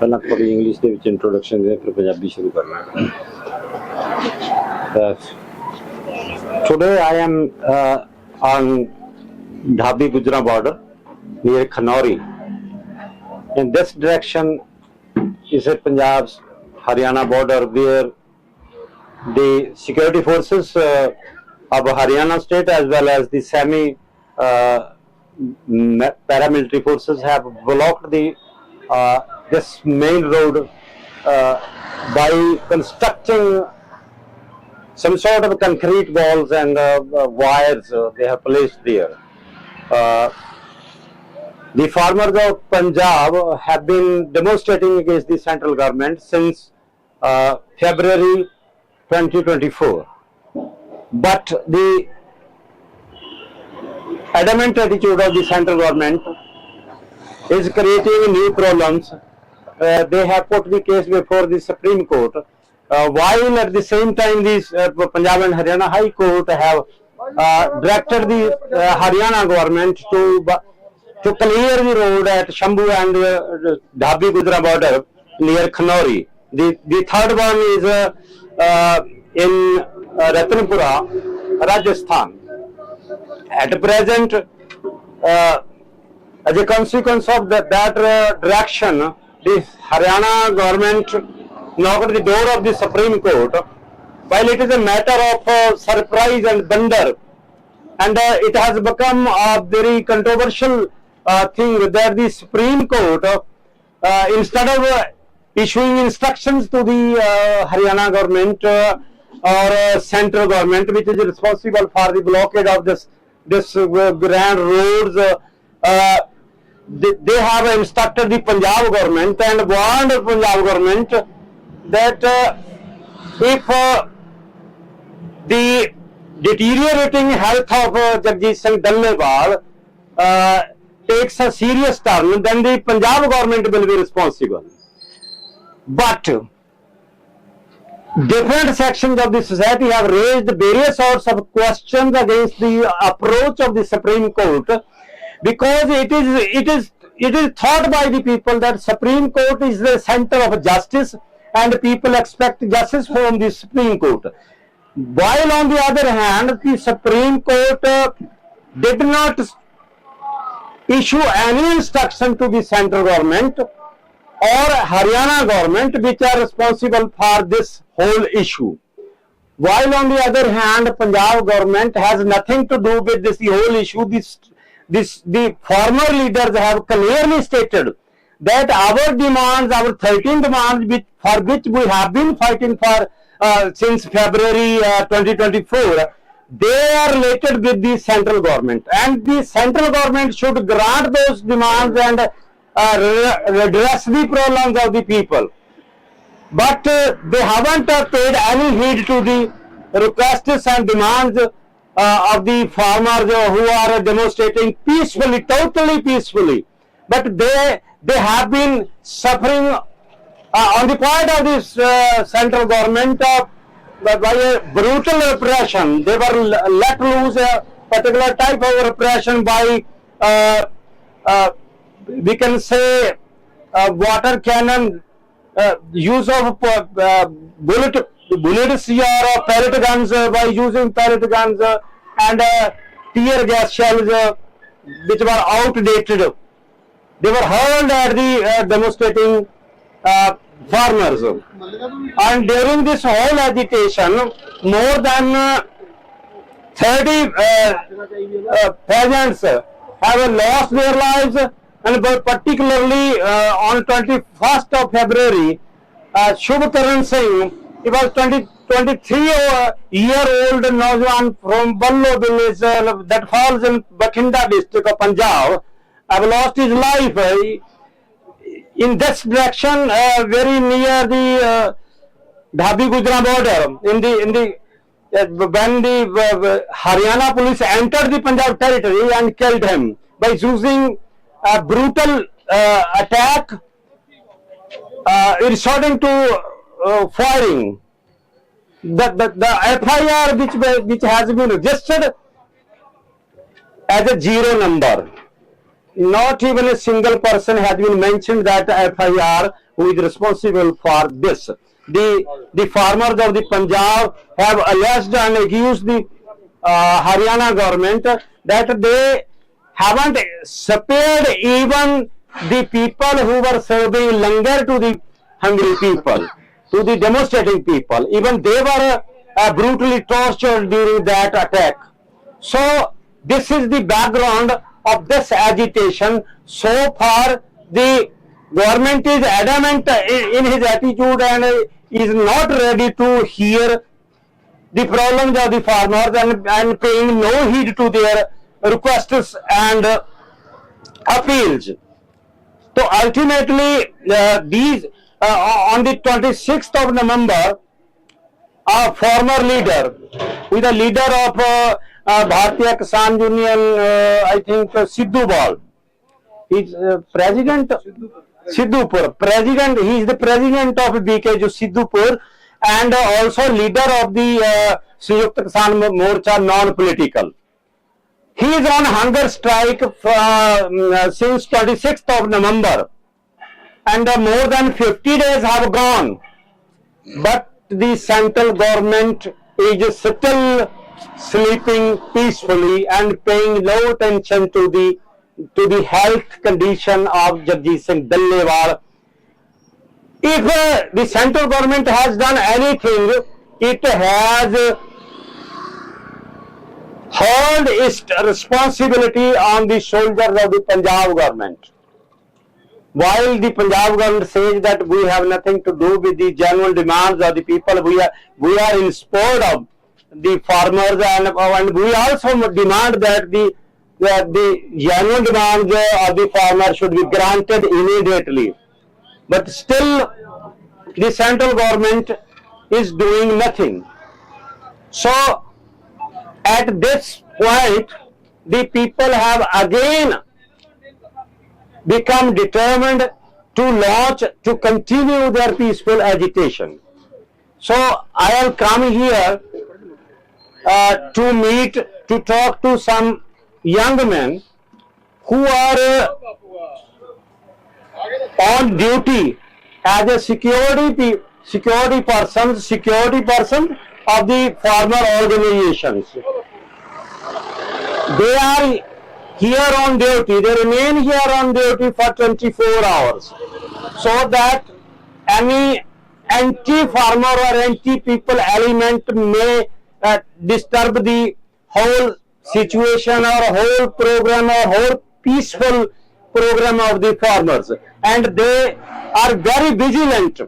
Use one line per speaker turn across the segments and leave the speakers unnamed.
ਪਹਿਲਾਂ ਥੋੜੀ ਇੰਗਲਿਸ਼ ਦੇ ਵਿੱਚ ਇੰਟਰੋਡਕਸ਼ਨ ਦੇ ਫਿਰ ਪੰਜਾਬੀ ਸ਼ੁਰੂ ਕਰਨਾ today I am on Dhabi Gujra border near Khanori. In this direction is a Punjab Haryana border where the security forces uh, of Haryana state as well as the semi uh, ma- paramilitary forces have blocked the uh, this main road uh, by constructing some sort of concrete walls and uh, uh, wires uh, they have placed there. Uh, the farmers of Punjab have been demonstrating against the central government since February 2024. But the adamant attitude of the central government is creating new problems. Uh, they have put the case before the Supreme Court, uh, while at the same time these uh, Punjab and Haryana High Court have directed the Haryana government to to clear the road at Shambhu and uh, Dhabi Gujra border near Khanori. The the third one is uh, uh, in uh, Ratanpura, Rajasthan. At present, uh, as a consequence of that, that uh, direction, the Haryana government knocked the door of the Supreme Court. While it is a matter of uh, surprise and wonder, and uh, it has become a very controversial uh, thing that the Supreme Court, uh, uh, instead of uh, issuing instructions to the uh, Haryana government uh, or uh, central government, which is responsible for the blockade of this this uh, grand roads, uh, uh, they, have instructed the Punjab government and warned Punjab government that uh, if uh, the deteriorating health of uh, Jagjit Singh uh, takes a serious turn, then the Punjab government will be responsible. But different sections of the society have raised various sorts of questions against the approach of the Supreme Court because it is it is it is thought by the people that Supreme Court is the center of justice and people expect justice from the Supreme Court. While on the other hand, the Supreme Court uh, did not issue any instruction to the central government or Haryana government which are responsible for this whole issue. While on the other hand, Punjab government has nothing to do with this whole issue. This, this, the former leaders have clearly stated that our demands, our 13 demands, which, for which we have been fighting for uh, since February uh, 2024, they are related with the central government, and the central government should grant those demands and uh, redress the problems of the people. But uh, they haven't uh, paid any heed to the requests and demands uh, of the farmers uh, who are demonstrating peacefully, totally peacefully. But they they have been suffering uh, on the part of this uh, central government uh, by a brutal repression. They were let loose a particular type of repression by uh, uh, we can say uh, water cannon uh, use of uh, uh, bullet bullets or pellet guns uh, by using pellet guns uh, and uh, tear gas shells which were outdated. They were hurled at the demonstrating farmers. And during this whole agitation, more than uh, 30 uh, uh, peasants have lost their lives and particularly uh, on 21st of February, uh, Shubh Karan Singh, he was 20, 23 uh, year old Naujawan from Ballo village uh, that falls in Bathinda district of Punjab, I've lost his life uh, in this direction uh, very near the uh, Dhabi Gujra border. In the in the uh, when the uh, Haryana police entered the Punjab territory and killed him by using a brutal uh, attack uh, resorting to firing. The, the, the FIR which, which has been registered as a zero number not even a single person has been mentioned that FIR who is responsible for this. The the farmers of the Punjab have alleged and accused the uh, Haryana government that they haven't spared even the people who were serving langar to the hungry people, to the demonstrating people. Even they were uh, brutally tortured during that attack. So this is the background of this agitation. So far, the government is adamant in his attitude and is not ready to hear the problems of the farmers and, and paying no heed to their requests and uh, appeals. So ultimately, uh, these on the 26th of November, a former leader, is the leader of uh, uh, Bharatiya Kisan Union, uh, I think uh, Sidhu Bal. He's uh, president Siddhupur. President, he is the president of BKJ Siddhupur and uh, also leader of the uh, Sanyukta Kisan Morcha non-political. He is on hunger strike from, uh, since 26th of November and more than 50 days have gone but the central government is still sleeping peacefully and paying no attention to the to the health condition of Jagjeet Singh Dallewal. If uh, the central government has done anything, it has hurled its responsibility on the shoulders of the Punjab government while the Punjab government says that we have nothing to do with the genuine demands of the people, we are we are in support of the farmers and, uh, and we also demand that the that the genuine demands of the farmer should be granted immediately. But still, the central government is doing nothing. So, at this point, the people have again become determined to launch, to continue their peaceful agitation. So I have come here uh, to meet, to talk to some young men who are uh, on duty as a security security persons, security person of the farmer organizations. They are here on duty, they remain here on duty for 24 hours so that any anti-farmer or anti-people element may uh, disturb the whole situation or whole program or whole peaceful program of the farmers. And they are very vigilant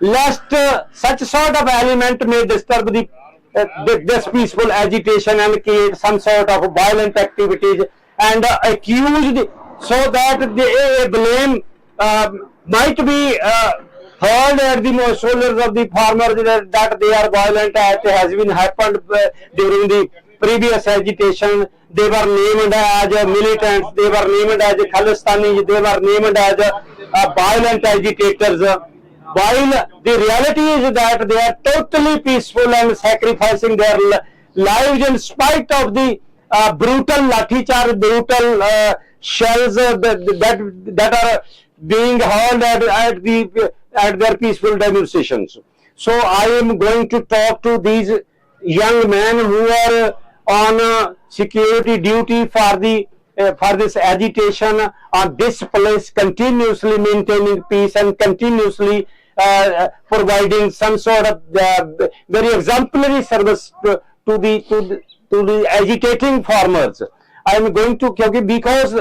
lest uh, such sort of element may disturb the uh, th- this peaceful agitation and create some sort of violent activities and uh, accused so that the uh, blame uh, might be uh, hurled at the shoulders of the farmers that, that they are violent as has been happened uh, during the previous agitation. They were named as uh, militants they were named as khalistanis they were named as uh, uh, violent agitators. Uh, while the reality is that they are totally peaceful and sacrificing their lives in spite of the uh, brutal lathi brutal uh, shells uh, that, that are being hurled at, at the at their peaceful demonstrations. So I am going to talk to these young men who are on uh, security duty for the uh, for this agitation on this place continuously maintaining peace and continuously uh, providing some sort of uh, very exemplary service to, to the to the to the agitating farmers i am going to kyunki because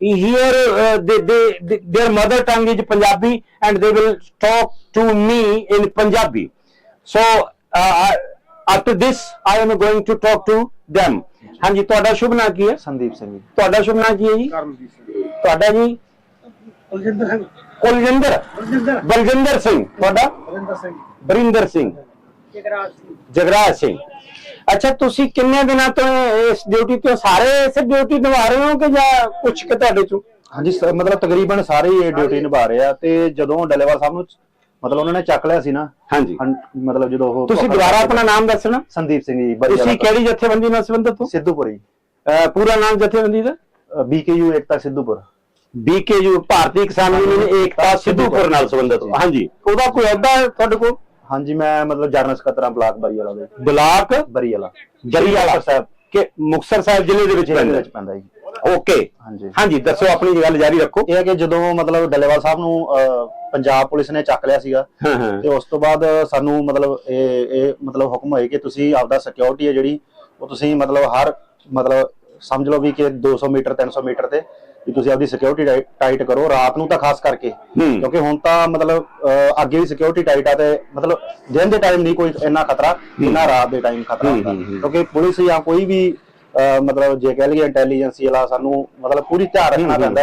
here uh, they, they, they their mother tongue is punjabi and they will talk to me in punjabi so uh, I- after this i am going to talk to them ਹਾਂਜੀ ਤੁਹਾਡਾ ਸ਼ੁਭ ਨਾਮ ਕੀ ਹੈ
ਸੰਦੀਪ ਸਿੰਘ ਜੀ
ਤੁਹਾਡਾ ਸ਼ੁਭ ਨਾਮ ਕੀ ਹੈ ਜੀ
ਕਰਮਜੀਤ ਸਿੰਘ
ਤੁਹਾਡਾ ਜੀ
ਬਲਜਿੰਦਰ ਸਿੰਘ
ਕੁਲਜਿੰਦਰ
ਬਲਜਿੰਦਰ
ਸਿੰਘ ਤੁਹਾਡਾ
ਬਲਜਿੰਦਰ ਸਿੰਘ
ਬਰਿੰਦਰ ਸਿੰਘ
ਜਗਰਾਜ ਸਿੰਘ।
ਜਗਰਾਜ ਸਿੰਘ। ਅੱਛਾ ਤੁਸੀਂ ਕਿੰਨੇ ਦਿਨਾਂ ਤੋਂ ਇਸ ਡਿਊਟੀ ਤੋਂ ਸਾਰੇ ਇਸ ਡਿਊਟੀ ਨਿਭਾ ਰਹੇ ਹੋ ਕਿ ਜਾਂ ਕੁਝ ਕਿ ਤੁਹਾਡੇ ਚੋਂ?
ਹਾਂਜੀ ਮਤਲਬ ਤਕਰੀਬਨ ਸਾਰੇ ਹੀ ਡਿਊਟੀ ਨਿਭਾ ਰਹੇ ਆ ਤੇ ਜਦੋਂ ਡੱਲੇਵਾਲ ਸਾਹਿਬ ਨੂੰ ਮਤਲਬ ਉਹਨਾਂ ਨੇ ਚੱਕ ਲਿਆ ਸੀ ਨਾ
ਹਾਂਜੀ।
ਮਤਲਬ ਜਦੋਂ ਉਹ
ਤੁਸੀਂ ਦੁਬਾਰਾ ਆਪਣਾ ਨਾਮ ਦੱਸਣਾ?
ਸੰਦੀਪ ਸਿੰਘ ਜੀ
ਤੁਸੀਂ ਕਿਹੜੀ ਜਥੇਬੰਦੀ ਨਾਲ ਸੰਬੰਧਿਤ ਹੋ?
ਸਿੱਧੂਪੁਰੀ
ਅਹ ਪੂਰਾ ਨਾਮ ਜਥੇਬੰਦੀ ਦਾ?
BKU Ekta Sidhupur.
BKU Bharti Kisan union Ekta Sidhupur. ਨਾਲ ਸੰਬੰਧਿਤ। ਹਾਂਜੀ। ਉਹਦਾ ਕੋਈ ਅਹੁਦਾ ਹੈ ਤੁਹਾਡੇ ਕੋਲ?
ਹਾਂਜੀ ਮੈਂ ਮਤਲਬ ਜਰਨਲ ਸਕੱਤਰਾਂ ਬਲਾਕ ਬਰੀ ਵਾਲਾ ਦੇ।
ਬਲਾਕ?
ਬਰੀ ਵਾਲਾ
ਜਰੀਆਲਾ ਸਾਹਿਬ। ਕਿ ਮੁਕਤਸਰ ਸਾਹਿਬ ਜ਼ਿਲ੍ਹੇ ਦੇ ਵਿੱਚ
ਜ਼ਿਲ੍ਹੇ ਦੇ
ਪੈਂਦਾ
ਵਿੱਚ ਪੈਂਦਾ ਜੀ।
ਓਕੇ।
ਹਾਂਜੀ।
ਹਾਂਜੀ ਦੱਸੋ ਆਪਣੀ ਗੱਲ ਜਾਰੀ ਰੱਖੋ।
ਇਹ ਹੈ ਕਿ ਜਦੋਂ ਮਤਲਬ ਡੱਲੇਵਾਲ ਸਾਹਿਬ ਨੂੰ ਅਹ, ਪੰਜਾਬ ਪੁਲਿਸ ਨੇ ਚੱਕ ਲਿਆ ਸੀਗਾ
ਹਾਂ ਹਾਂ।
ਤੇ ਉਸ ਤੋਂ ਬਾਅਦ ਸਾਨੂੰ ਮਤਲਬ ਇਹ ਇਹ ਮਤਲਬ ਹੁਕਮ ਹੋਏ ਕਿ ਤੁਸੀਂ ਆਪਦਾ ਸਿਕਿਉਰਿਟੀ ਹੈ ਜਿਹੜੀ ਉਹ ਤੁਸੀਂ ਮਤਲਬ ਹਰ ਮਤਲਬ ਸਮਝ ਲਓ ਵੀ ਕਿ 200 ਮੀਟਰ 300 ਮੀਟਰ ਤੇ ਵੀ ਤੁਸੀਂ ਆਪਦੀ ਸਿਕਿਉਰਿਟੀ ਟਾਈਟ ਕਰੋ ਰਾਤ ਨੂੰ ਤਾਂ ਖਾਸ ਕਰਕੇ। ਕਿਉਂਕਿ ਹੁਣ ਤਾਂ ਮਤਲਬ ਅੱਗੇ ਵੀ ਸਿਕਿਉਰਿਟੀ ਟਾਈਟ ਆ ਤੇ ਮਤਲਬ ਦਿਨ ਦੇ ਟਾਈਮ ਨਹੀਂ ਕੋਈ ਇੰਨਾ ਖਤਰਾ ਜਿੰਨਾ ਰਾਤ ਦੇ ਟਾਈਮ ਖਤਰਾ ਹੁੰਦਾ। ਕਿਉਂਕਿ ਪੁਲਿਸ ਜਾਂ ਕੋਈ ਵੀ ਮਤਲਬ ਜੇ ਕਹਿ ਲਈਏ ਇੰਟੈਲੀਜੈਂਸੀ ਵਾਲਾ ਸਾਨੂੰ ਮਤਲਬ ਪੂਰੀ ਧਿਆਨ ਰੱਖਣਾ ਪੈਂਦਾ।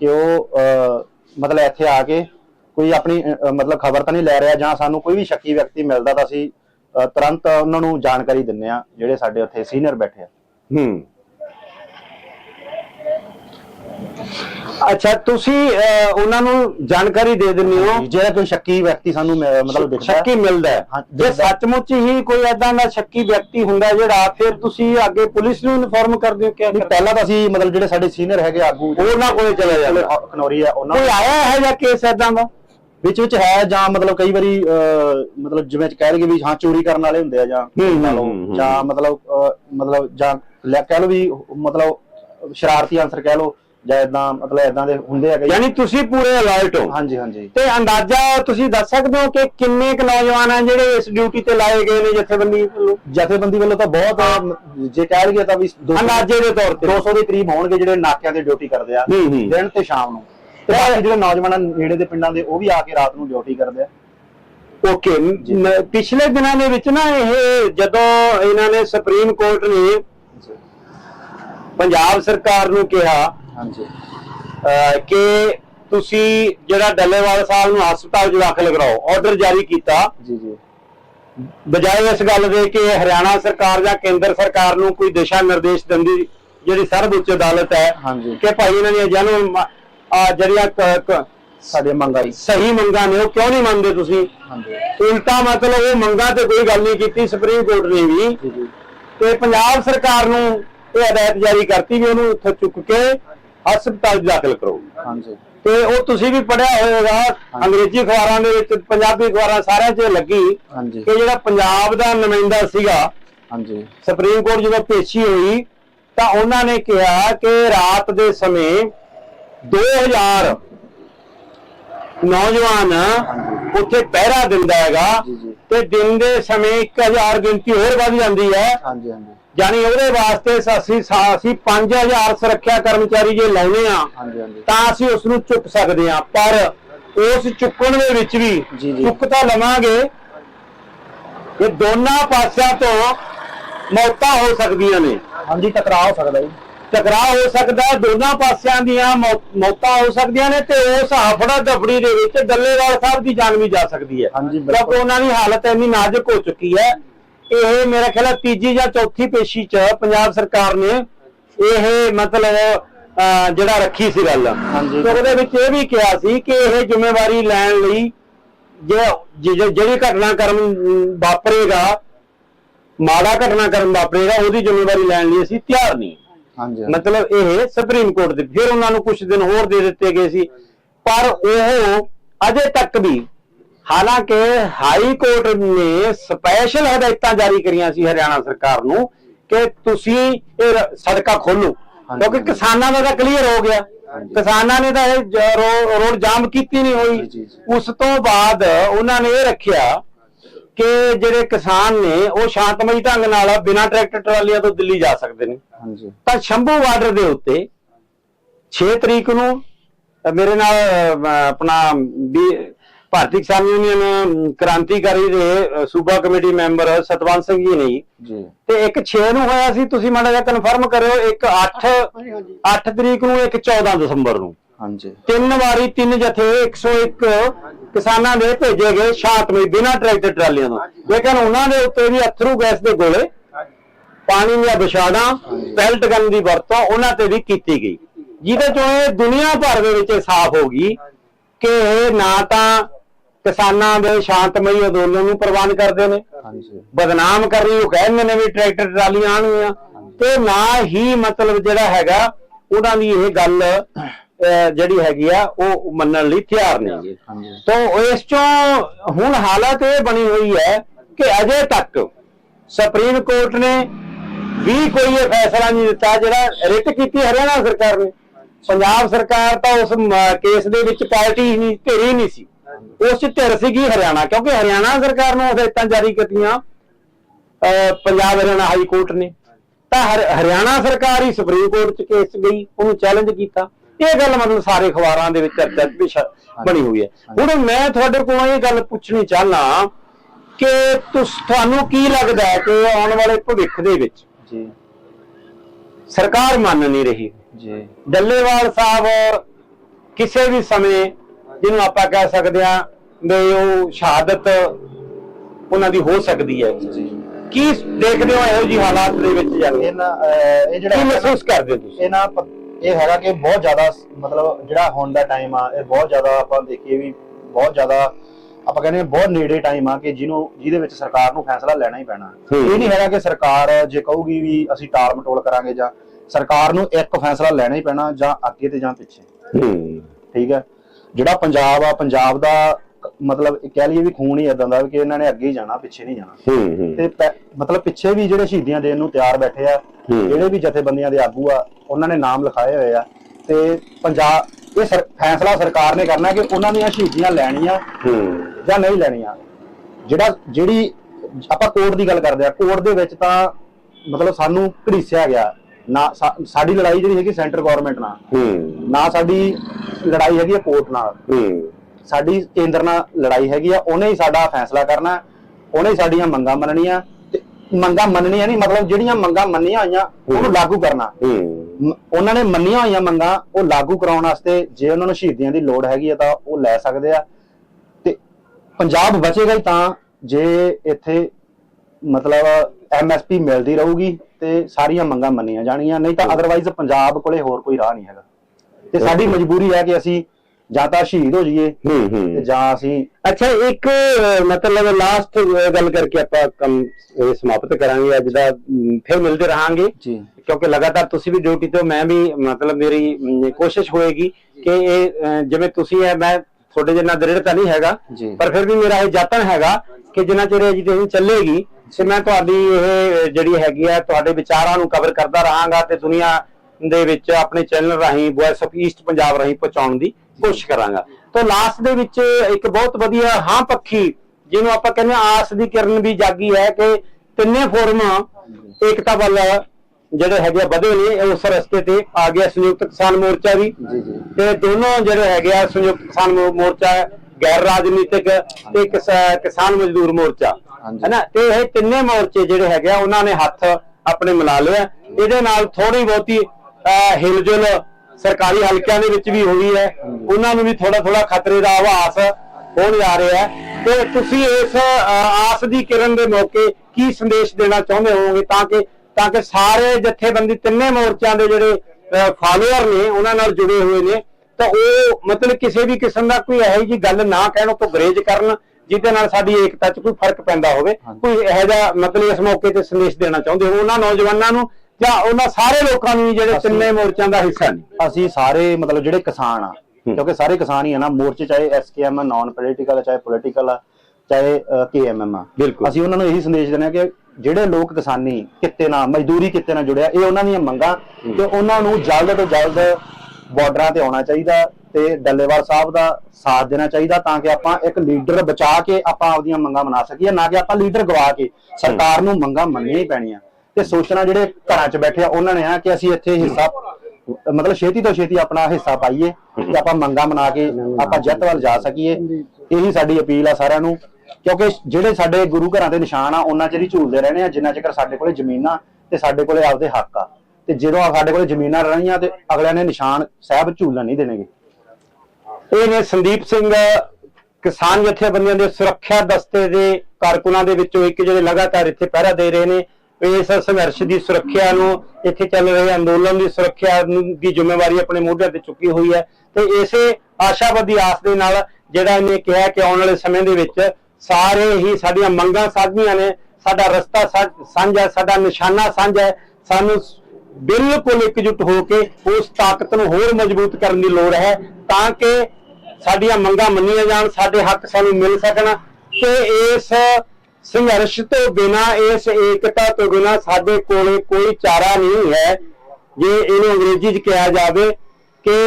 ਕਿ ਉਹ ਮਤਲਬ ਇੱਥੇ ਆ ਕੇ ਕੋਈ ਆਪਣੀ ਮਤਲਬ ਖਬਰ ਤਾਂ ਨਹੀਂ ਲੈ ਰਿਹਾ ਜਾਂ ਸਾਨੂੰ ਕੋਈ ਵੀ ਸ਼ੱਕੀ ਵਿਅਕਤੀ ਮਿਲਦਾ ਤਾਂ ਅਸੀਂ ਤੁਰੰਤ ਉਹਨਾਂ ਨੂੰ ਜਾਣਕਾਰੀ ਦਿੰਨੇ ਆ ਜਿਹੜੇ ਸਾਡੇ ਉੱਥੇ ਸੀਨੀਅਰ ਬੈਠੇ ਆ
ਹੂੰ ਅੱਛਾ ਤੁਸੀਂ ਅਹ, ਉਹਨਾਂ ਨੂੰ ਜਾਣਕਾਰੀ ਦੇ ਦਿੰਦੇ ਹੋ
ਜਿਹੜਾ ਕੋਈ ਸ਼ੱਕੀ ਵਿਅਕਤੀ ਸਾਨੂੰ ਮ- ਮਤਲਬ ਦਿਖਦਾ
ਸ਼ੱਕੀ ਮਿਲਦਾ ਹੈ।
ਹਾਂ,
ਜੇ
ਦਿਖਦਾ ਹੈ।
ਸੱਚਮੁੱਚ ਹੀ ਕੋਈ ਐਦਾਂ ਦਾ ਸ਼ੱਕੀ ਵਿਅਕਤੀ ਹੁੰਦਾ ਹੈ ਜਿਹੜਾ ਫਿਰ ਤੁਸੀਂ ਅੱਗੇ ਪੁਲਿਸ ਨੂੰ ਇਨਫੋਰਮ ਕਰਦੇ ਹੋ ਕਿ
ਨਹੀਂ, ਪਹਿਲਾਂ ਤਾਂ ਅਸੀਂ ਮਤਲਬ ਜਿਹੜੇ ਸਾਡੇ ਸੀਨੀਅਰ ਹੈਗੇ ਆਗੂ
ਉਹਨਾਂ ਕੋਲੇ ਚਲਾ ਜਾਂਦਾ
ਖਨੌਰੀ ਆ ਉਹਨਾਂ
ਕੋਈ ਆਇਆ ਹੈ ਜਾਂ ਕੇਸ ਐਦਾਂ ਦਾ?
ਵਿੱਚ ਵਿੱਚ ਹੈ ਜਾਂ ਮਤਲਬ ਕਈ ਵਾਰੀ ਅਹ, ਮਤਲਬ ਜਿਵੇਂ ਚ ਕਹਿ ਲਈਏ ਵੀ ਹਾਂ ਚੋਰੀ ਕਰਨ ਵਾਲੇ ਹੁੰਦੇ ਆ ਜਾਂ
ਹੂੰ, ਹੂੰ,
ਲਾ ਲਓ,
ਹੂੰ, ਹੂੰ।
ਜਾਂ ਮਤਲਬ ਅਹ, ਮਤਲਬ ਜਾਂ ਲੈ- ਕਹਿ ਲਓ ਵੀ ਮਤਲਬ ਸ਼ਰਾਰਤੀ ਆਨਸਰ ਕਹਿ ਲਓ ਜਾਂ ਇਦਾਂ ਮਤਲਬ ਇਦਾਂ ਦੇ ਹੁੰਦੇ ਹੈਗੇ
ਯਾਨੀ ਤੁਸੀਂ ਪੂਰੇ ਅਲਰਟ ਹੋ।
ਹਾਂਜੀ ਹਾਂਜੀ।
ਤੇ ਅੰਦਾਜ਼ਾ ਤੁਸੀਂ ਦੱਸ ਸਕਦੇ ਹੋ ਕਿ ਕਿੰਨੇ ਕੁ ਨੌਜਵਾਨ ਆ ਜਿਹੜੇ ਇਸ ਡਿਊਟੀ ਤੇ ਲਾਏ ਗਏ ਨੇ ਜਥੇਬੰਦੀ ਵੱਲੋਂ?
ਜਥੇਬੰਦੀ ਵੱਲੋਂ ਤਾਂ ਬਹੁਤ ਜੇ ਕਹਿ ਲਈਏ ਤਾਂ ਵੀ 200
ਅੰਦਾਜ਼ੇ ਦੇ ਤੌਰ ਤੇ।
200 ਦੇ ਕਰੀਬ ਹੋਣਗੇ ਜਿਹੜੇ ਨਾਕਿਆਂ ਤੇ ਡਿਊਟੀ ਕਰਦੇ ਆ
ਹੂੰ, ਹੂੰ।
ਦਿਨ ਤੇ ਸ਼ਾਮ ਨੂੰ। ਤੇ ਬਾਕੀ ਜਿਹੜੇ ਨੌਜਵਾਨ ਨੇੜੇ ਦੇ ਪਿੰਡਾਂ ਦੇ ਉਹ ਵੀ ਆ ਕੇ ਰਾਤ ਨੂੰ ਡਿਊਟੀ ਕਰਦੇ ਆ।
ਓਕੇ ਪਿਛਲੇ ਦਿਨਾਂ ਦੇ ਵਿੱਚ ਨਾ ਇਹ ਜਦੋਂ ਇਹਨਾਂ ਨੇ ਸੁਪਰੀਮ ਕੋਰਟ ਨੇ ਪੰਜਾਬ ਸਰਕਾਰ ਨੂੰ ਕਿਹਾ
ਹਾਂਜੀ।
ਕਿ ਤੁਸੀਂ ਜਿਹੜਾ ਡੱਲੇਵਾਲ ਸਾਹਿਬ ਨੂੰ ਹਸਪਤਾਲ 'ਚ ਦਾਖਲ ਕਰਾਓ ਆਰਡਰ ਜਾਰੀ ਕੀਤਾ।
ਜੀ ਜੀ।
ਬਜਾਏ ਇਸ ਗੱਲ ਦੇ ਕਿ ਹਰਿਆਣਾ ਸਰਕਾਰ ਜਾਂ ਕੇਂਦਰ ਸਰਕਾਰ ਨੂੰ ਕੋਈ ਦਿਸ਼ਾ ਨਿਰਦੇਸ਼ ਦਿੰਦੀ ਜਿਹੜੀ ਸਰਵਉੱਚ ਅਦਾਲਤ ਹੈ
ਹਾਂਜੀ।
ਕਿ ਭਾਈ ਇਹਨਾਂ ਦੀਆਂ ਜਨਮ ਆ ਜਿਹੜੀਆਂ
ਸਾਡੇ ਮੰਗਾਈ
ਸਹੀ ਮੰਗਾਂ ਨੇ ਉਹ ਕਿਉਂ ਨਹੀਂ ਮੰਨਦੇ ਤੁਸੀਂ?
ਹਾਂਜੀ।
ਉਲਟਾ ਮਤਲਬ ਉਹ ਮੰਗਾਂ ਤੇ ਕੋਈ ਗੱਲ ਨਹੀਂ ਕੀਤੀ ਸੁਪਰੀਮ ਕੋਰਟ ਨੇ ਵੀ। ਤੇ ਪੰਜਾਬ ਸਰਕਾਰ ਨੂੰ ਇਹ ਹਦਾਇਤ ਜਾਰੀ ਕਰਤੀ ਵੀ ਉਹਨੂੰ ਉੱਥੇ ਚੁੱਕ ਕੇ ਹਸਪਤਾਲ ਦਾਖਲ ਕਰੋ।
ਹਾਂਜੀ।
ਤੇ ਉਹ ਤੁਸੀਂ ਵੀ ਪੜਿਆ ਹੋਵੇਗਾ ਅੰਗਰੇਜ਼ੀ ਅਖਬਾਰਾਂ ਦੇ ਵਿੱਚ ਪੰਜਾਬੀ ਅਖਬਾਰਾਂ ਸਾਰਿਆਂ 'ਚ ਲੱਗੀ
ਹਾਂਜੀ।
ਕਿ ਜਿਹੜਾ ਪੰਜਾਬ ਦਾ ਨੁਮਾਇੰਦਾ ਸੀਗਾ
ਹਾਂਜੀ।
ਸੁਪਰੀਮ ਕੋਰਟ ਜਦੋਂ ਪੇਸ਼ੀ ਹੋਈ ਤਾਂ ਉਹਨਾਂ ਨੇ ਕਿਹਾ ਕਿ ਰਾਤ ਦੇ ਸਮੇਂ 2000 ਨੌਜਵਾਨ ਉੱਥੇ ਪਹਿਰਾ ਦਿੰਦਾ ਹੈਗਾ। ਤੇ ਦਿਨ ਦੇ ਸਮੇਂ 1000 ਗਿਣਤੀ ਹੋਰ ਵੱਧ ਜਾਂਦੀ ਹੈ।
ਹਾਂਜੀ ਹਾਂਜੀ।
ਯਾਨੀ ਉਹਦੇ ਵਾਸਤੇ ਅਸੀਂ ਅਸੀਂ 5000 ਸੁਰੱਖਿਆ ਕਰਮਚਾਰੀ ਜੇ ਲਾਉਨੇ ਆ ਤਾਂ ਅਸੀਂ ਉਸ ਨੂੰ ਚੁੱਕ ਸਕਦੇ ਹਾਂ। ਪਰ ਉਸ ਚੁੱਕਣ ਦੇ ਵਿੱਚ ਵੀ। ਚੁੱਕ ਤਾਂ ਲਵਾਂਗੇ ਇਹ ਦੋਨਾਂ ਪਾਸਿਆਂ ਤੋਂ ਮੌਤਾਂ ਹੋ ਸਕਦੀਆਂ ਨੇ।
ਹਾਂਜੀ ਟਕਰਾਅ ਹੋ ਸਕਦਾ ਜੀ।
ਟਕਰਾਅ ਹੋ ਸਕਦਾ ਦੋਨਾਂ ਪਾਸਿਆਂ ਦੀਆਂ ਮੌਤਾਂ ਹੋ ਸਕਦੀਆਂ ਨੇ ਤੇ ਉਸ ਹਫੜਾ ਦਫੜੀ ਦੇ ਵਿੱਚ ਡੱਲੇਵਾਲ ਸਾਹਿਬ ਦੀ ਜਾਨ ਵੀ ਜਾ ਸਕਦੀ ਹੈ। ਕਿਉਂਕਿ ਉਹਨਾਂ ਦੀ ਹਾਲਤ ਇੰਨੀ ਨਾਜ਼ੁਕ ਹੋ ਚੁੱਕੀ ਹੈ ਇਹ ਮੇਰਾ ਖਿਆਲ ਹੈ ਤੀਜੀ ਜਾਂ ਚੌਥੀ ਪੇਸ਼ੀ 'ਚ ਪੰਜਾਬ ਸਰਕਾਰ ਨੇ ਇਹ ਮਤਲਬ ਜਿਹੜਾ ਰੱਖੀ ਸੀ ਗੱਲ। ਤੇ ਉਹਦੇ ਵਿੱਚ ਇਹ ਵੀ ਕਿਹਾ ਸੀ ਕਿ ਇਹ ਜ਼ਿੰਮੇਵਾਰੀ ਲੈਣ ਲਈ ਜਿਹੜੀ ਘਟਨਾ ਕਰਮ ਵਾਪਰੇਗਾ ਮਾੜਾ ਘਟਨਾ ਕਰਮ ਵਾਪਰੇਗਾ ਉਹਦੀ ਜ਼ਿੰਮੇਵਾਰੀ ਲੈਣ ਲਈ ਅਸੀਂ ਤਿਆਰ ਨਹੀਂ।
ਹਾਂਜੀ।
ਮਤਲਬ ਇਹ ਸੁਪਰੀਮ ਕੋਰਟ ਦੇ ਫਿਰ ਉਹਨਾਂ ਨੂੰ ਕੁਝ ਦਿਨ ਹੋਰ ਦੇ ਦਿੱਤੇ ਗਏ ਸੀ। ਪਰ ਉਹ ਅਜੇ ਤੱਕ ਵੀ ਹਾਲਾਂਕਿ ਹਾਈ ਕੋਰਟ ਨੇ ਸਪੈਸ਼ਲ ਹਦਾਇਤਾਂ ਜਾਰੀ ਕਰੀਆਂ ਸੀ ਹਰਿਆਣਾ ਸਰਕਾਰ ਨੂੰ ਕਿ ਤੁਸੀਂ ਇਹ ਸੜਕਾਂ ਖੋਲੋ। ਕਿਉਂਕਿ ਕਿਸਾਨਾਂ ਦਾ ਤਾਂ ਕਲੀਅਰ ਹੋ ਗਿਆ। ਕਿਸਾਨਾਂ ਨੇ ਤਾਂ ਇਹ ਰੋਡ ਜਾਮ ਕੀਤੀ ਨਹੀਂ ਹੋਈ। ਉਸ ਤੋਂ ਬਾਅਦ ਉਹਨਾਂ ਨੇ ਇਹ ਰੱਖਿਆ ਕਿ ਜਿਹੜੇ ਕਿਸਾਨ ਨੇ ਉਹ ਸ਼ਾਂਤਮਈ ਢੰਗ ਨਾਲ ਬਿਨਾਂ ਟਰੈਕਟਰ ਟਰਾਲੀਆਂ ਤੋਂ ਦਿੱਲੀ ਜਾ ਸਕਦੇ ਨੇ
ਹਾਂਜੀ
ਤਾਂ ਸ਼ੰਭੂ ਬਾਰਡਰ ਦੇ ਉੱਤੇ 6 ਤਰੀਕ ਨੂੰ ਮੇਰੇ ਨਾਲ ਆਪਣਾ ਵੀ ਭਾਰਤੀ ਕਿਸਾਨ ਯੂਨੀਅਨ ਕ੍ਰਾਂਤੀਕਾਰੀ ਦੇ ਸੂਬਾ ਕਮੇਟੀ ਮੈਂਬਰ ਸਤਵੰਤ ਸਿੰਘ ਜੀ ਨੇ ਜੀ। ਤੇ ਇੱਕ 6 ਨੂੰ ਹੋਇਆ ਸੀ ਤੁਸੀਂ ਮਾੜਾ ਜਿਹਾ ਕਨਫਰਮ ਕਰਿਓ ਇੱਕ 8
ਹਾਂਜੀ ਹਾਂਜੀ
8 ਤਰੀਕ ਨੂੰ ਇੱਕ 14 ਦਸੰਬਰ ਨੂੰ।
ਹਾਂਜੀ।
ਤਿੰਨ ਵਾਰੀ ਤਿੰਨ ਜਥੇ 101 ਕਿਸਾਨਾਂ ਦੇ ਭੇਜੇ ਗਏ ਸ਼ਾਂਤਮਈ ਬਿਨਾਂ ਟਰੈਕਟਰ ਟਰਾਲੀਆਂ ਤੋਂ। ਲੇਕਿਨ ਉਹਨਾਂ ਦੇ ਉੱਤੇ ਵੀ ਅਥਰੂ ਗੈਸ ਦੇ ਗੋਲੇ ਪਾਣੀ ਦੀਆਂ ਵਿਛਾੜਾਂ ਪੈਲਟ ਗਨ ਦੀ ਵਰਤੋਂ ਉਹਨਾਂ ਤੇ ਵੀ ਕੀਤੀ ਗਈ। ਜਿਹਦੇ ਚੋਂ ਇਹ ਦੁਨੀਆ ਭਰ ਦੇ ਵਿੱਚ ਸਾਫ਼ ਹੋ ਗਈ ਕਿ ਨਾ ਤਾਂ ਕਿਸਾਨਾਂ ਦੇ ਸ਼ਾਂਤਮਈ ਅੰਦੋਲਨ ਨੂੰ ਪ੍ਰਵਾਨ ਕਰਦੇ ਨੇ।
ਹਾਂਜੀ।
ਬਦਨਾਮ ਕਰ ਰਹੀ ਉਹ ਕਹਿੰਦੇ ਨੇ ਵੀ ਟਰੈਕਟਰ ਟਰਾਲੀਆਂ ਆਣਗੀਆਂ ਤੇ ਨਾ ਹੀ ਮਤਲਬ ਜਿਹੜਾ ਹੈਗਾ ਉਹਨਾਂ ਦੀ ਇਹ ਗੱਲ ਜਿਹੜੀ ਹੈਗੀ ਆ ਉਹ ਮੰਨਣ ਲਈ ਤਿਆਰ ਨਹੀਂ ਤੋ ਇਸ ਚੋਂ ਹੁਣ ਹਾਲਤ ਇਹ ਬਣੀ ਹੋਈ ਹੈ ਕਿ ਅਜੇ ਤੱਕ ਸੁਪਰੀਮ ਕੋਰਟ ਨੇ ਵੀ ਕੋਈ ਇਹ ਫੈਸਲਾ ਨਹੀਂ ਦਿੱਤਾ ਜਿਹੜਾ ਰਿਟ ਕੀਤੀ ਹਰਿਆਣਾ ਸਰਕਾਰ ਨੇ। ਪੰਜਾਬ ਸਰਕਾਰ ਤਾਂ ਉਸ ਕੇਸ ਦੇ ਵਿੱਚ ਪਾਰਟੀ ਹੀ ਨਹੀਂ ਧਿਰ ਨਹੀਂ ਸੀ। ਉਸ ਚ ਧਿਰ ਸੀਗੀ ਹਰਿਆਣਾ ਕਿਉਂਕਿ ਹਰਿਆਣਾ ਸਰਕਾਰ ਨੂੰ ਹਦਾਇਤਾਂ ਜਾਰੀ ਕੀਤੀਆਂ ਪੰਜਾਬ ਹਰਿਆਣਾ ਹਾਈ ਕੋਰਟ ਨੇ। ਤਾਂ ਹਰ- ਹਰਿਆਣਾ ਸਰਕਾਰ ਹੀ ਸੁਪਰੀਮ ਕੋਰਟ ਚ ਕੇਸ ਗਈ ਉਹਨੂੰ ਚੈਲੰਜ ਕੀਤਾ। ਇਹ ਗੱਲ ਮਤਲਬ ਸਾਰੇ ਅਖਬਾਰਾਂ ਦੇ ਵਿੱਚ ਚਰਚਾ ਚ ਵਿਸ਼ਾ ਬਣੀ ਹੋਈ ਹੈ। ਹੁਣ ਮੈਂ ਤੁਹਾਡੇ ਕੋਲੋਂ ਇਹ ਗੱਲ ਪੁੱਛਣੀ ਚਾਹਨਾ ਕਿ ਤੁਸ ਤੁਹਾਨੂੰ ਕੀ ਲੱਗਦਾ ਹੈ ਕਿ ਆਉਣ ਵਾਲੇ ਭਵਿੱਖ ਦੇ ਵਿੱਚ
ਜੀ।
ਸਰਕਾਰ ਮੰਨ ਨਹੀਂ ਰਹੀ?
ਜੀ।
ਡੱਲੇਵਾਲ ਸਾਹਿਬ ਕਿਸੇ ਵੀ ਸਮੇਂ ਜਿਹਨੂੰ ਆਪਾਂ ਕਹਿ ਸਕਦੇ ਹਾਂ ਵੀ ਉਹ ਸ਼ਹਾਦਤ ਉਹਨਾਂ ਦੀ ਹੋ ਸਕਦੀ ਹੈ। ਕੀ ਦੇਖਦੇ ਹੋ ਇਹੋ ਜੀ ਹਾਲਾਤ ਦੇ ਵਿੱਚ ਜਾਂਦੇ
ਇਹਨਾਂ ਇਹ ਜਿਹੜਾ
ਕੀ ਮਹਿਸੂਸ ਕਰਦੇ ਹੋ ਤੁਸੀਂ?
ਇਹ ਨਾ ਪ- ਇਹ ਹੈਗਾ ਕਿ ਬਹੁਤ ਜ਼ਿਆਦਾ ਮਤਲਬ ਜਿਹੜਾ ਹੁਣ ਦਾ ਟਾਈਮ ਆ ਇਹ ਬਹੁਤ ਜ਼ਿਆਦਾ ਆਪਾਂ ਦੇਖੀਏ ਵੀ ਬਹੁਤ ਜ਼ਿਆਦਾ ਆਪਾਂ ਕਹਿੰਦੇ ਬਹੁਤ ਨੇੜੇ ਟਾਈਮ ਆ ਕਿ ਜਿਹਨੂੰ ਜਿਹਦੇ ਵਿੱਚ ਸਰਕਾਰ ਨੂੰ ਫੈਸਲਾ ਲੈਣਾ ਹੀ ਪੈਣਾ। ਇਹ ਨਹੀਂ ਹੈਗਾ ਕਿ ਸਰਕਾਰ ਜੇ ਕਹੂਗੀ ਵੀ ਅਸੀਂ ਟਾਲ ਮਟੋਲ ਕਰਾਂਗੇ ਜਾਂ ਸਰਕਾਰ ਨੂੰ ਇੱਕ ਫੈਸਲਾ ਲੈਣਾ ਹੀ ਪੈਣਾ ਜਾਂ ਅੱਗੇ ਤੇ ਜਾਂ ਪਿੱਛੇ। ਠੀਕ ਹੈ? ਜਿਹੜਾ ਪੰਜਾਬ ਆ ਪੰਜਾਬ ਦਾ ਮਤਲਬ ਇਹ ਕਹਿ ਲਈਏ ਵੀ ਖੂਨ ਹੀ ਇਦਾਂ ਦਾ ਕਿ ਇਹਨਾਂ ਨੇ ਅੱਗੇ ਹੀ ਜਾਣਾ ਪਿੱਛੇ ਨਹੀਂ ਜਾਣਾ। ਤੇ ਮਤਲਬ ਪਿੱਛੇ ਵੀ ਜਿਹੜੇ ਸ਼ਹੀਦੀਆਂ ਦੇਣ ਨੂੰ ਤਿਆਰ ਬੈਠੇ ਆ। ਜਿਹੜੇ ਵੀ ਜਥੇਬੰਦੀਆਂ ਦੇ ਆਗੂ ਆ ਉਹਨਾਂ ਨੇ ਨਾਮ ਲਿਖਾਏ ਹੋਏ ਆ। ਤੇ ਪੰਜਾਬ ਇਹ ਫੈਸਲਾ ਸਰਕਾਰ ਨੇ ਕਰਨਾ ਕਿ ਉਹਨਾਂ ਦੀਆਂ ਸ਼ਹੀਦੀਆਂ ਲੈਣੀਆਂ ਜਾਂ ਨਹੀਂ ਲੈਣੀਆਂ। ਜਿਹੜਾ ਜਿਹੜੀ ਆਪਾਂ ਕੋਰਟ ਦੀ ਗੱਲ ਕਰਦੇ ਆ ਕੋਰਟ ਦੇ ਵਿੱਚ ਤਾਂ ਮਤਲਬ ਸਾਨੂੰ ਘੜੀਸਿਆ ਗਿਆ। ਨਾ ਸਾਡੀ ਲੜਾਈ ਜਿਹੜੀ ਹੈਗੀ ਸੈਂਟਰ ਗਵਰਨਮੈਂਟ ਨਾਲ। ਨਾ ਸਾਡੀ ਲੜਾਈ ਹੈਗੀ ਆ ਕੋਰਟ ਨਾਲ।
ਹੂੰ।
ਸਾਡੀ ਕੇਂਦਰ ਨਾਲ ਲੜਾਈ ਹੈਗੀ ਆ ਉਹਨੇ ਹੀ ਸਾਡਾ ਫੈਸਲਾ ਕਰਨਾ ਉਹਨੇ ਹੀ ਸਾਡੀਆਂ ਮੰਗਾਂ ਮੰਨਣੀਆਂ ਤੇ ਮੰਗਾਂ ਮੰਨਣੀਆਂ ਨਹੀਂ ਮਤਲਬ ਜਿਹੜੀਆਂ ਮੰਗਾਂ ਮੰਨੀਆਂ ਹੋਈਆਂ ਉਹਨੂੰ ਲਾਗੂ ਕਰਨਾ।
ਹੂੰ।
ਉਹਨਾਂ ਨੇ ਮੰਨੀਆਂ ਹੋਈਆਂ ਮੰਗਾਂ ਉਹ ਲਾਗੂ ਕਰਾਉਣ ਵਾਸਤੇ ਜੇ ਉਹਨਾਂ ਨੂੰ ਸ਼ਹੀਦੀਆਂ ਦੀ ਲੋੜ ਹੈਗੀ ਆ ਤਾਂ ਉਹ ਲੈ ਸਕਦੇ ਆ। ਤੇ ਪੰਜਾਬ ਬਚੇਗਾ ਹੀ ਤਾਂ ਜੇ ਇੱਥੇ ਮਤਲਬ ਐਮਐਸਪੀ ਮਿਲਦੀ ਰਹੂਗੀ ਤੇ ਸਾਰੀਆਂ ਮੰਗਾਂ ਮੰਨੀਆਂ ਜਾਣੀਆਂ ਨਹੀਂ ਤਾਂ ਅਦਰਵਾਈਜ਼ ਪੰਜਾਬ ਕੋਲੇ ਹੋਰ ਕੋਈ ਰਾਹ ਨਹੀਂ ਹੈਗਾ। ਤੇ ਸਾਡੀ ਮਜਬੂਰੀ ਹੈ ਕਿ ਅਸੀਂ ਜਾਂ ਤਾਂ ਸ਼ਹੀਦ ਹੋ ਜਾਈਏ
ਹੂੰ
ਤੇ
ਹੂੰ
ਜਾਂ ਅਸੀਂ
ਅੱਛਾ ਇੱਕ ਅਹ, ਮਤਲਬ ਲਾਸਟ ਗੱਲ ਕਰਕੇ ਆਪਾਂ ਕੰਮ ਇਹ ਸਮਾਪਤ ਕਰਾਂਗੇ ਅੱਜ ਦਾ ਅਮ, ਫਿਰ ਮਿਲਦੇ ਰਹਾਂਗੇ।
ਜੀ।
ਕਿਉਂਕਿ ਲਗਾਤਾਰ ਤੁਸੀਂ ਵੀ ਡਿਊਟੀ ਤੇ ਹੋ, ਮੈਂ ਵੀ ਮਤਲਬ ਮੇਰੀ ਅਮ, ਕੋਸ਼ਿਸ਼ ਹੋਏਗੀ ਕਿ ਇਹ ਅਹ, ਜਿਵੇਂ ਤੁਸੀਂ ਹੈ ਮੈਂ ਤੁਹਾਡੇ ਜਿੰਨਾ ਦ੍ਰਿੜਤਾ ਨਹੀਂ ਹੈਗਾ
ਜੀ।
ਪਰ ਫਿਰ ਵੀ ਮੇਰਾ ਇਹ ਯਤਨ ਹੈਗਾ ਕਿ ਜਿੰਨਾ ਚਿਰ ਐਜੀਟੇਸ਼ਨ ਚੱਲੇਗੀ ਤੇ ਮੈਂ ਤੁਹਾਡੀ ਇਹ ਜਿਹੜੀ ਹੈਗੀ ਆ ਤੁਹਾਡੇ ਵਿਚਾਰਾਂ ਨੂੰ ਕਵਰ ਕਰਦਾ ਰਹਾਂਗਾ ਤੇ ਦੁਨੀਆ ਦੇ ਵਿੱਚ ਆਪਣੇ ਚੈਨਲ ਰਾਹੀਂ ਵੌਇਸ ਆਫ ਈਸਟ ਪੰਜਾਬ ਰਾਹੀਂ ਪਹੁੰਚਾਉਣ ਦੀ ਕੋਸ਼ਿਸ਼ ਕਰਾਂਗਾ। ਤੋਂ ਲਾਸਟ ਦੇ ਵਿੱਚ ਇੱਕ ਬਹੁਤ ਵਧੀਆ ਹਾਂ ਪੱਖੀ ਜਿਹਨੂੰ ਆਪਾਂ ਕਹਿੰਦੇ ਆਸ ਦੀ ਕਿਰਨ ਵੀ ਜਾਗੀ ਹੈ ਕਿ ਤਿੰਨੇ ਫੋਰਮ ਏਕਤਾ ਵੱਲ ਜਿਹੜੇ ਹੈਗੇ ਵਧੇ ਨੇ ਉਸ ਰਸਤੇ ਤੇ ਆ ਗਿਆ ਸੰਯੁਕਤ ਕਿਸਾਨ ਮੋਰਚਾ ਵੀ। ਤੇ ਦੋਨੋਂ ਜਿਹੜੇ ਹੈਗੇ ਆ ਸੰਯੁਕਤ ਕਿਸਾਨ ਮੋਰਚਾ ਗੈਰ ਰਾਜਨੀਤਿਕ ਤੇ ਕਿਸਾ- ਕਿਸਾਨ ਮਜ਼ਦੂਰ ਮੋਰਚਾ। ਹੈਨਾ? ਤੇ ਇਹ ਤਿੰਨੇ ਮੋਰਚੇ ਜਿਹੜੇ ਹੈਗੇ ਆ ਉਹਨਾਂ ਨੇ ਹੱਥ ਆਪਣੇ ਮਿਲਾ ਲਿਆ ਇਹਦੇ ਨਾਲ ਥੋੜੀ ਬਹੁਤੀ ਹਿਲਜੁਲ ਸਰਕਾਰੀ ਹਲਕਿਆਂ ਦੇ ਵਿੱਚ ਵੀ ਹੋਈ ਹੈ। ਉਹਨਾਂ ਨੂੰ ਵੀ ਥੋੜਾ ਥੋੜਾ ਖਤਰੇ ਦਾ ਆਭਾਸ ਹੋਣ ਜਾ ਰਿਹਾ ਹੈ। ਤੇ ਤੁਸੀਂ ਇਸ ਆਸ ਦੀ ਕਿਰਨ ਦੇ ਮੌਕੇ ਕੀ ਸੰਦੇਸ਼ ਦੇਣਾ ਚਾਹੁੰਦੇ ਹੋਵੋਗੇ ਤਾਂ ਕਿ ਤਾਂ ਕਿ ਸਾਰੇ ਜਥੇਬੰਦੀ ਤਿੰਨੇ ਮੋਰਚਿਆਂ ਦੇ ਜਿਹੜੇ ਫਾਲੋਅਰ ਨੇ ਉਹਨਾਂ ਨਾਲ ਜੁੜੇ ਹੋਏ ਨੇ। ਤਾਂ ਉਹ ਮਤਲਬ ਕਿਸੇ ਵੀ ਕਿਸਮ ਦਾ ਕੋਈ ਇਹੋ ਜਿਹੀ ਗੱਲ ਨਾ ਕਹਿਣ ਤੋਂ ਗਰੇਜ ਕਰਨ ਜਿਹਦੇ ਨਾਲ ਸਾਡੀ ਏਕਤਾ 'ਚ ਕੋਈ ਫ਼ਰਕ ਪੈਂਦਾ ਹੋਵੇ। ਕੋਈ ਇਹੋ ਜਿਹਾ ਮਤਲਬ ਇਸ ਮੌਕੇ ਤੇ ਸੰਦੇਸ਼ ਦੇਣਾ ਚਾਹੁੰਦੇ ਹੋ? ਉਹਨਾਂ ਨੌਜਵਾਨਾਂ ਨੂੰ ਜਾਂ ਉਹਨਾਂ ਸਾਰੇ ਲੋਕਾਂ ਨੂੰ ਜਿਹੜੇ ਤਿੰਨੇ ਮੋਰਚਿਆਂ ਦਾ ਹਿੱਸਾ ਨੇ?
ਅਸੀਂ ਸਾਰੇ ਮਤਲਬ ਜਿਹੜੇ ਕਿਸਾਨ ਆ ਕਿਉਂਕਿ ਸਾਰੇ ਕਿਸਾਨ ਹੀ ਆ ਨਾ ਮੋਰਚੇ ਚਾਹੇ ਐਸਕੇਐਮ ਆ ਨਾਨ ਪੋਲੀਟੀਕਲ ਚਾਹੇ ਪੋਲੀਟੀਕਲ ਆ ਚਾਹੇ ਕੇਐਮਐਮ ਆ।
ਬਿਲਕੁਲ।
ਅਸੀਂ ਉਹਨਾਂ ਨੂੰ ਇਹੀ ਸੰਦੇਸ਼ ਦਿੰਦੇ ਆ ਕਿ ਜਿਹੜੇ ਲੋਕ ਕਿਸਾਨੀ ਕਿੱਤੇ ਨਾਲ ਮਜ਼ਦੂਰੀ ਕਿੱਤੇ ਨਾਲ ਜੁੜਿਆ ਇਹ ਉਹਨਾਂ ਦੀਆਂ ਮੰਗਾਂ ਤੇ ਉਹਨਾਂ ਨੂੰ ਜਲਦ ਤੋਂ ਜਲਦ ਬਾਰਡਰਾਂ ਤੇ ਆਉਣਾ ਚਾਹੀਦਾ ਤੇ ਡੱਲੇਵਾਲ ਸਾਹਿਬ ਦਾ ਸਾਥ ਦੇਣਾ ਚਾਹੀਦਾ ਤਾਂ ਕਿ ਆਪਾਂ ਇੱਕ ਲੀਡਰ ਬਚਾ ਕੇ ਆਪਾਂ ਆਪਦੀਆਂ ਮੰਗਾਂ ਮਨਾ ਸਕੀਏ ਨਾ ਕਿ ਆਪਾਂ ਲੀਡਰ ਗਵਾ ਕੇ। ਸਰਕਾਰ ਨੂੰ ਮੰਗਾਂ ਮੰਨਣੀਆਂ ਹੀ ਪੈਣੀਆਂ। ਤੇ ਸੋਚਣਾ ਜਿਹੜੇ ਘਰਾਂ 'ਚ ਬੈਠੇ ਆ, ਉਹਨਾਂ ਨੇ ਆ ਕਿ ਅਸੀਂ ਇੱਥੇ ਹਿੱਸਾ ਮਤਲਬ ਛੇਤੀ ਤੋਂ ਛੇਤੀ ਆਪਣਾ ਹਿੱਸਾ ਪਾਈਏ ਤੇ ਆਪਾਂ ਮੰਗਾਂ ਮਨਾ ਕੇ ਆਪਾਂ ਜਿੱਤ ਵੱਲ ਜਾ ਸਕੀਏ। ਇਹੀ ਸਾਡੀ ਅਪੀਲ ਆ ਸਾਰਿਆਂ ਨੂੰ, ਕਿਉਂਕਿ ਜਿਹੜੇ ਸਾਡੇ ਗੁਰੂ ਘਰਾਂ ਦੇ ਨਿਸ਼ਾਨ ਆ, ਉਹਨਾਂ ਚਿਰ ਹੀ ਝੂਲਦੇ ਰਹਿਣੇ ਆ, ਜਿੰਨਾ ਚਿਰ ਸਾਡੇ ਕੋਲੇ ਜ਼ਮੀਨਾਂ ਤੇ ਸਾਡੇ ਕੋਲੇ ਆਪਦੇ ਹੱਕ ਆ। ਤੇ ਜਦੋਂ ਸਾਡੇ ਕੋਲੇ ਜ਼ਮੀਨਾਂ ਰਹਿਣੀਆਂ ਤੇ ਅਗਲਿਆਂ ਨੇ ਨਿਸ਼ਾਨ ਸਾਹਿਬ ਝੂਲਣ ਨਹੀਂ ਦੇਣਗੇ।
ਇਹ ਨੇ ਸੰਦੀਪ ਸਿੰਘ ਕਿਸਾਨ ਜਥੇਬੰਦੀਆਂ ਦੇ ਸੁਰੱਖਿਆ ਦਸਤੇ ਦੇ ਕਾਰਕੁਨਾਂ ਦੇ ਵਿੱਚੋਂ ਇੱਕ ਜਿਹੜੇ ਲਗਾਤਾਰ ਇੱਥੇ ਪਹਿਰਾ ਦੇ ਰਹੇ ਨੇ ਇਸ ਸੰਘਰਸ਼ ਦੀ ਸੁਰੱਖਿਆ ਨੂੰ ਇੱਥੇ ਚੱਲ ਰਹੇ ਅੰਦੋਲਨ ਦੀ ਸੁਰੱਖਿਆ ਨੂੰ- ਦੀ ਜ਼ਿੰਮੇਵਾਰੀ ਆਪਣੇ ਮੋਢਿਆਂ ਤੇ ਚੁੱਕੀ ਹੋਈ ਹੈ। ਤੇ ਇਸੇ ਆਸ਼ਾਵਾਦੀ ਆਸ ਦੇ ਨਾਲ ਜਿਹੜਾ ਇਹਨੇ ਕਿਹਾ ਕਿ ਆਉਣ ਵਾਲੇ ਸਮੇਂ ਦੇ ਵਿੱਚ ਸਾਰੇ ਹੀ ਸਾਡੀਆਂ ਮੰਗਾਂ ਸਾਂਝੀਆਂ ਨੇ ਸਾਡਾ ਰਸਤਾ ਸਾਂਝ- ਸਾਂਝਾ ਹੈ, ਸਾਡਾ ਨਿਸ਼ਾਨਾ ਸਾਂਝਾ ਹੈ। ਸਾਨੂੰ ਬਿਲਕੁਲ ਇਕਜੁੱਟ ਹੋ ਕੇ ਉਸ ਤਾਕਤ ਨੂੰ ਹੋਰ ਮਜ਼ਬੂਤ ਕਰਨ ਦੀ ਲੋੜ ਹੈ ਤਾਂ ਕਿ ਸਾਡੀਆਂ ਮੰਗਾਂ ਮੰਨੀਆਂ ਜਾਣ ਸਾਡੇ ਹੱਕ ਸਾਨੂੰ ਮਿਲ ਸਕਣ ਤੇ ਇਸ ਸੰਘਰਸ਼ ਤੋਂ ਬਿਨਾ ਇਸ ਏਕਤਾ ਤੋਂ ਬਿਨਾ ਸਾਡੇ ਕੋਲੇ ਕੋਈ ਚਾਰਾ ਨਹੀਂ ਹੈ ਜੇ ਇਹਨੂੰ ਅੰਗਰੇਜ਼ੀ 'ਚ ਕਿਹਾ ਜਾਵੇ ਕਿ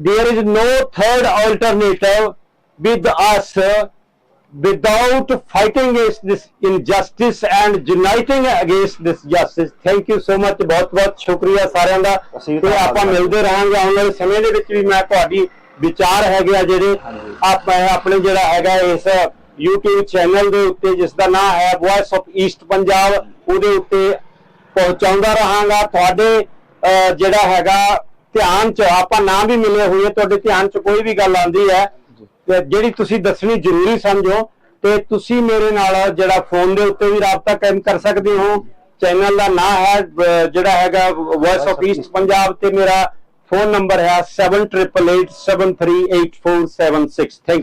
there is no third alternative with us without fighting against this injustice and uniting against this justice thank you so much ਬਹੁਤ ਬਹੁਤ ਸ਼ੁਕਰੀਆ ਸਾਰਿਆਂ ਦਾ
ਅਸੀਂ
ਤੇ
ਧੰਨਵਾਦ
ਆਪਾਂ
ਕਰਦੇ
ਮਿਲਦੇ ਰਹਾਂਗੇ ਆਉਣ ਵਾਲੇ ਸਮੇਂ ਦੇ ਵਿੱਚ ਵੀ ਮੈਂ ਤੁਹਾਡੀ ਵਿਚਾਰ ਹੈਗੇ ਆ ਜਿਹੜੇ
ਹਾਂਜੀ।
ਆਪਾਂ ਆਪਣੇ ਜਿਹੜਾ ਹੈਗਾ ਇਸ YouTube ਚੈਨਲ ਦੇ ਉੱਤੇ ਜਿਸ ਦਾ ਨਾਮ ਹੈ ਵੌਇਸ ਆਫ ਈਸਟ ਪੰਜਾਬ ਉਹਦੇ ਉੱਤੇ ਪਹੁੰਚਾਉਂਦਾ ਰਹਾਂਗਾ। ਤੁਹਾਡੇ ਜਿਹੜਾ ਹੈਗਾ ਧਿਆਨ ਚ ਆਪਾਂ ਨਾ ਵੀ ਮਿਲੇ ਹੋਏ ਤੁਹਾਡੇ ਧਿਆਨ ਚ ਕੋਈ ਵੀ ਗੱਲ ਆਉਂਦੀ ਹੈ ਤੇ ਜਿਹੜੀ ਤੁਸੀਂ ਦੱਸਣੀ ਜ਼ਰੂਰੀ ਸਮਝੋ ਤੇ ਤੁਸੀਂ ਮੇਰੇ ਨਾਲ ਜਿਹੜਾ ਫੋਨ ਦੇ ਉੱਤੇ ਵੀ ਰਾਬਤਾ ਕਾਇਮ ਕਰ ਸਕਦੇ ਹੋ। ਚੈਨਲ ਦਾ ਨਾਮ ਹੈ ਜਿਹੜਾ ਹੈਗਾ ਵੌਇਸ ਆਫ ਈਸਟ ਪੰਜਾਬ ਤੇ ਮੇਰਾ ਫੋਨ ਨੰਬਰ ਹੈ 7888738476 ਥੈਂਕ